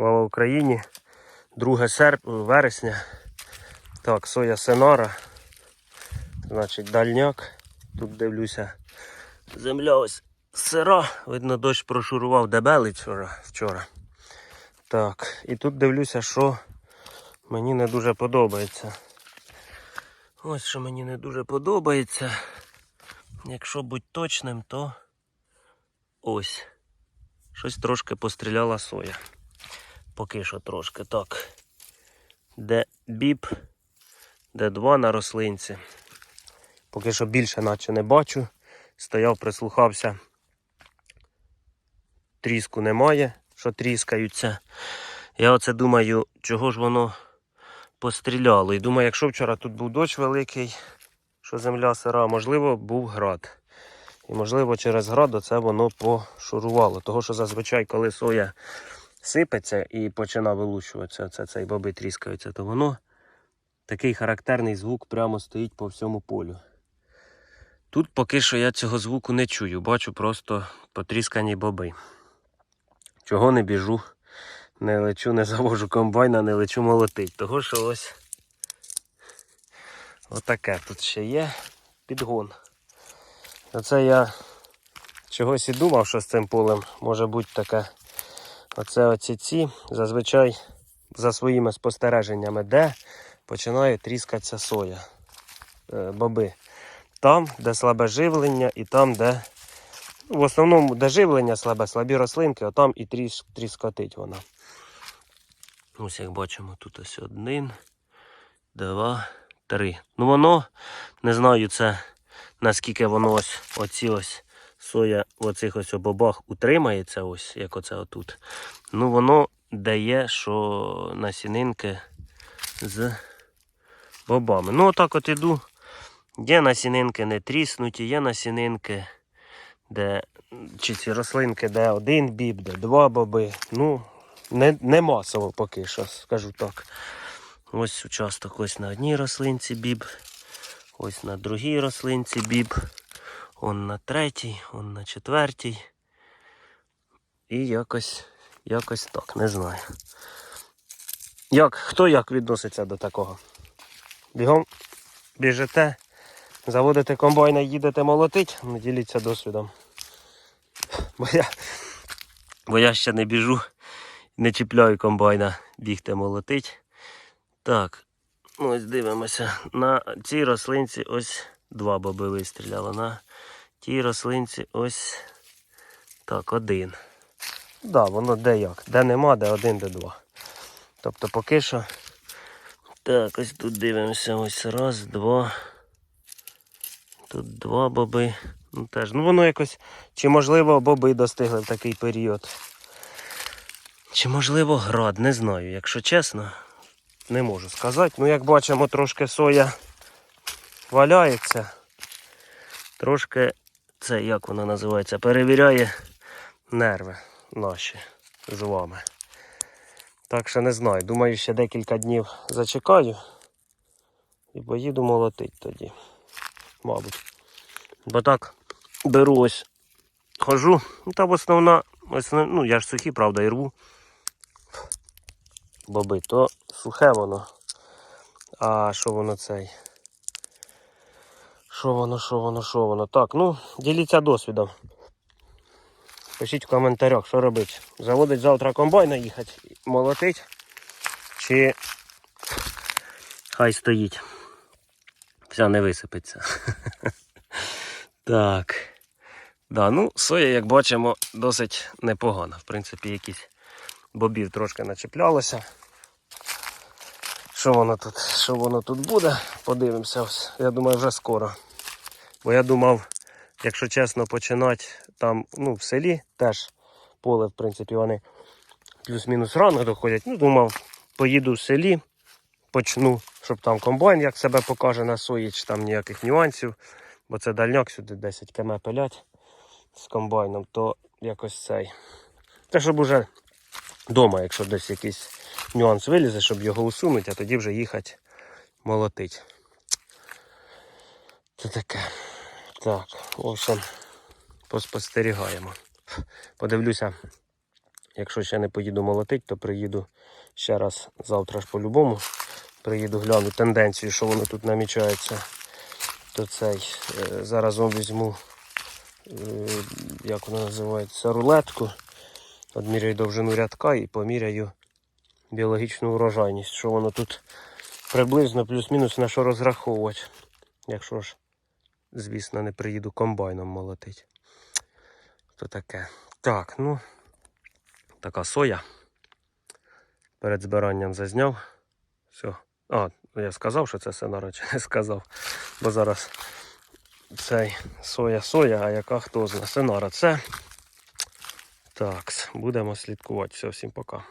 Слава Україні! 2 серп... вересня. Так, соя Сенара. Значить, дальняк. Тут дивлюся. Земля ось сира. Видно, дощ прошурував дебелий вчора. вчора. Так, і тут дивлюся, що мені не дуже подобається. Ось що мені не дуже подобається. Якщо бути точним, то ось. Щось трошки постріляла соя. Поки що трошки. Так. Де біб, де два на рослинці. Поки що більше наче не бачу. Стояв, прислухався. Тріску немає, що тріскаються. Я оце думаю, чого ж воно постріляло. І думаю, якщо вчора тут був дощ великий, що земля сира, можливо, був град. І, можливо, через град оце воно пошурувало. Того, що зазвичай, коли соя сипеться і починає вилучуватися, це, цей боби тріскаються, то воно такий характерний звук прямо стоїть по всьому полю. Тут поки що я цього звуку не чую, бачу просто потріскані боби. Чого не біжу, не лечу, не завожу комбайна, не лечу молотить. Того що ось отаке тут ще є підгон. Оце я чогось і думав, що з цим полем може бути таке. Оце оці ці зазвичай за своїми спостереженнями, де починає тріскатися соя, е, боби. Там, де слабе живлення, і там, де. ну, В основному, де живлення слабе, слабі рослинки, а там і тріс, тріскотить вона. Ось як бачимо, тут ось один, два, три. Ну воно, не знаю, це наскільки воно ось оці ось соя в оцих ось обобах утримається, ось як оце отут. Ну воно дає, що насінинки з бобами. Ну, отак от іду. Є насінинки не тріснуті, є насінинки, де чи ці рослинки, де один біб, де два боби. Ну, не, не масово поки що, скажу так. Ось участок ось на одній рослинці біб, ось на другій рослинці біб, он на третій, он на четвертій. І якось, якось так, не знаю. Як, хто як відноситься до такого? Бігом біжите, заводите комбайна, їдете молотить, не діліться досвідом. Бо я, бо я ще не біжу, не чіпляю комбайна бігти молотить. Так, ну ось дивимося. На цій рослинці ось два боби вистріляли. На тій рослинці ось так, один. Так, да, воно де як. Де нема, де один, де два. Тобто поки що. Так, ось тут дивимося. Ось раз, два. Тут два боби. Ну теж. Ну воно якось. Чи можливо боби достигли в такий період? Чи можливо град, не знаю. Якщо чесно, не можу сказати. Ну, як бачимо, трошки соя валяється. Трошки це як воно називається, перевіряє нерви наші з вами. Так що не знаю. Думаю, ще декілька днів зачекаю і поїду молотить тоді. Мабуть. Бо так беру ось, хожу, ну та в основна, ось, ну я ж сухі, правда, і рву. Боби, то сухе воно. А що воно цей? Що воно, що воно, що воно? Так, ну, діліться досвідом. Пишіть в коментарях, що робити. Заводить завтра комбайна їхати, молотить. Чи хай стоїть. Вся не висипеться. Так. Да, ну, соя, як бачимо, досить непогана. В принципі, якісь бобів трошки начеплялося. Що воно тут? Що воно тут буде? Подивимося. Я думаю, вже скоро. Бо я думав, якщо чесно, починати там, ну, в селі теж поле, в принципі, вони плюс-мінус рано доходять. Ну, думав, поїду в селі, почну, щоб там комбайн як себе покаже на сої, чи там ніяких нюансів. Бо це дальняк сюди 10 км пилять з комбайном, то якось цей. Те, щоб уже вдома, якщо десь якийсь нюанс вилізе, щоб його усунути, а тоді вже їхати молотить. Це таке. Так, общем, поспостерігаємо. Подивлюся Якщо ще не поїду молотить, то приїду ще раз завтра ж по-любому. Приїду гляну тенденцію, що воно тут намічається. То цей е, заразом візьму, е, як воно називається, рулетку. Одміряю довжину рядка і поміряю біологічну урожайність, що воно тут приблизно плюс-мінус на що розраховувати. Якщо ж, звісно, не приїду комбайном молотить. То таке. Так, ну, така соя. Перед збиранням зазняв. Все. А, я сказав, що це сенара, чи не сказав. Бо зараз цей соя-соя, а яка хто знає. Сенара це. Так, будемо слідкувати. Все, всім пока.